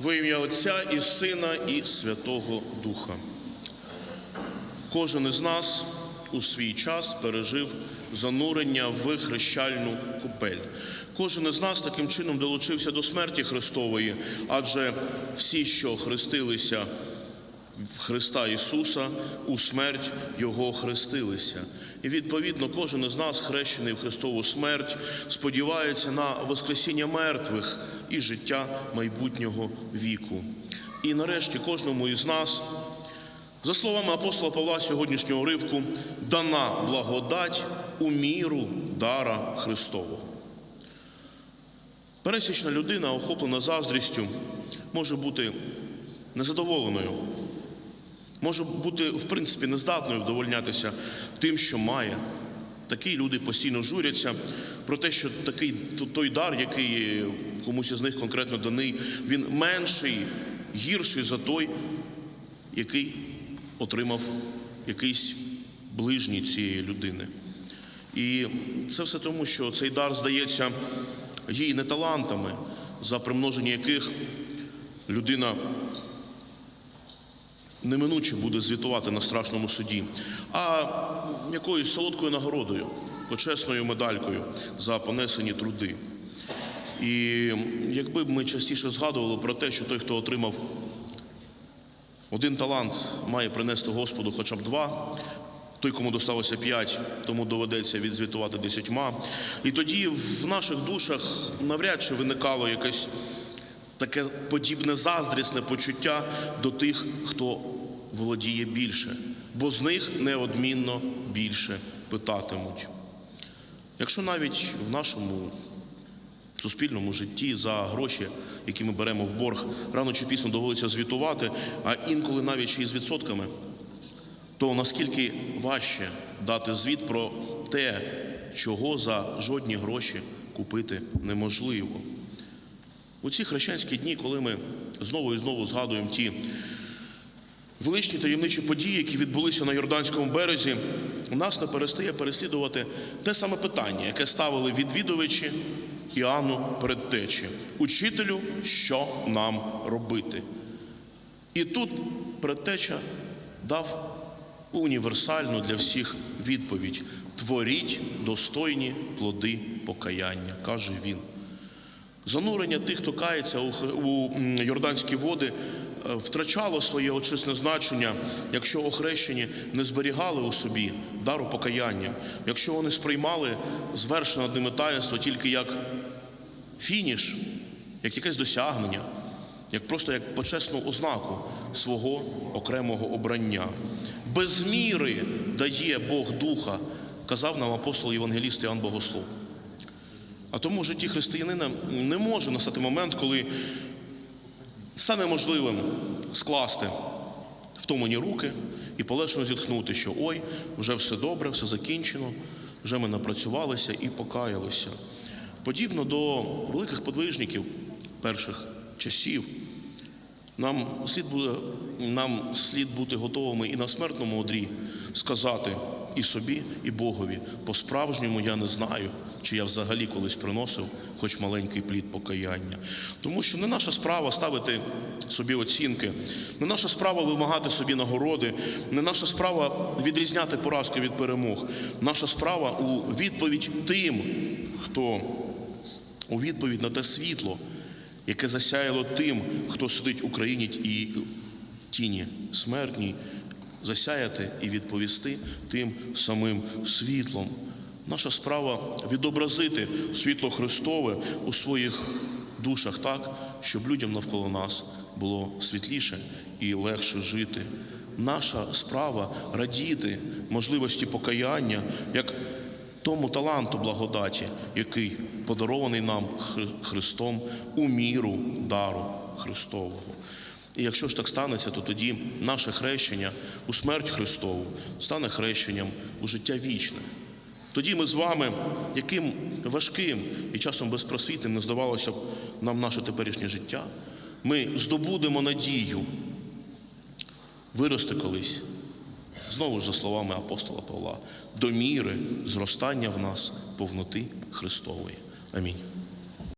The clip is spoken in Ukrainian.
Во ім'я Отця і Сина, і Святого Духа. Кожен із нас у свій час пережив занурення в хрещальну купель. Кожен із нас таким чином долучився до смерті Христової, адже всі, що хрестилися в Христа Ісуса, у смерть Його хрестилися. І відповідно кожен із нас, хрещений в Христову смерть, сподівається на Воскресіння мертвих і життя майбутнього віку. І нарешті кожному із нас, за словами апостола Павла сьогоднішнього ривку, дана благодать у міру дара Христового. Пересічна людина, охоплена заздрістю, може бути незадоволеною, може бути, в принципі, нездатною вдовольнятися тим, що має. Такі люди постійно журяться про те, що такий той дар, який комусь із них конкретно даний, він менший, гірший за той, який отримав якийсь ближній цієї людини. І це все тому, що цей дар здається їй не талантами, за примноження яких людина неминуче буде звітувати на страшному суді, а якоюсь солодкою нагородою, почесною медалькою за понесені труди. І якби б ми частіше згадували про те, що той, хто отримав один талант, має принести Господу хоча б два. Той, кому досталося п'ять, тому доведеться відзвітувати десятьма. І тоді в наших душах навряд чи виникало якесь таке подібне заздрісне почуття до тих, хто володіє більше, бо з них неодмінно більше питатимуть. Якщо навіть в нашому суспільному житті за гроші, які ми беремо в борг, рано чи пізно доводиться звітувати, а інколи навіть ще й з відсотками, то наскільки важче дати звіт про те, чого за жодні гроші купити неможливо. У ці хрещенські дні, коли ми знову і знову згадуємо ті величні таємничі події, які відбулися на Йорданському березі, нас не перестає переслідувати те саме питання, яке ставили відвідувачі Іоанну Предтечі. Учителю, що нам робити? І тут предтеча дав універсальну для всіх відповідь: творіть достойні плоди покаяння, каже він. Занурення тих, хто кається у Йорданські води, втрачало своє очисне значення, якщо охрещені не зберігали у собі дару покаяння, якщо вони сприймали звершене ними таїнство тільки як фініш, як якесь досягнення, як просто як почесну ознаку свого окремого обрання. Без міри дає Бог Духа, казав нам апостол Євангеліст Іоанн Богослов. А тому в житті християнина не може настати момент, коли стане можливим скласти втомлені руки і полегшено зітхнути, що ой, вже все добре, все закінчено, вже ми напрацювалися і покаялися. Подібно до великих подвижників перших часів, нам слід буде, нам слід бути готовими і на смертному одрі сказати і собі, і Богові. По-справжньому я не знаю, чи я взагалі колись приносив хоч маленький плід покаяння. Тому що не наша справа ставити собі оцінки, не наша справа вимагати собі нагороди, не наша справа відрізняти поразки від перемог. Наша справа у відповідь тим, хто у відповідь на те світло, яке засяяло тим, хто сидить у країні і тіні смертній, засяяти і відповісти тим самим світлом. Наша справа відобразити світло Христове у своїх душах так, щоб людям навколо нас було світліше і легше жити. Наша справа радіти можливості покаяння як тому таланту благодаті, який подарований нам Христом у міру дару Христового. І якщо ж так станеться, то тоді наше хрещення у смерть Христову стане хрещенням у життя вічне. Тоді ми з вами, яким важким і часом безпросвітним не здавалося б нам наше теперішнє життя, ми здобудемо надію вирости колись, знову ж за словами апостола Павла, до міри зростання в нас повноти Христової. Амінь.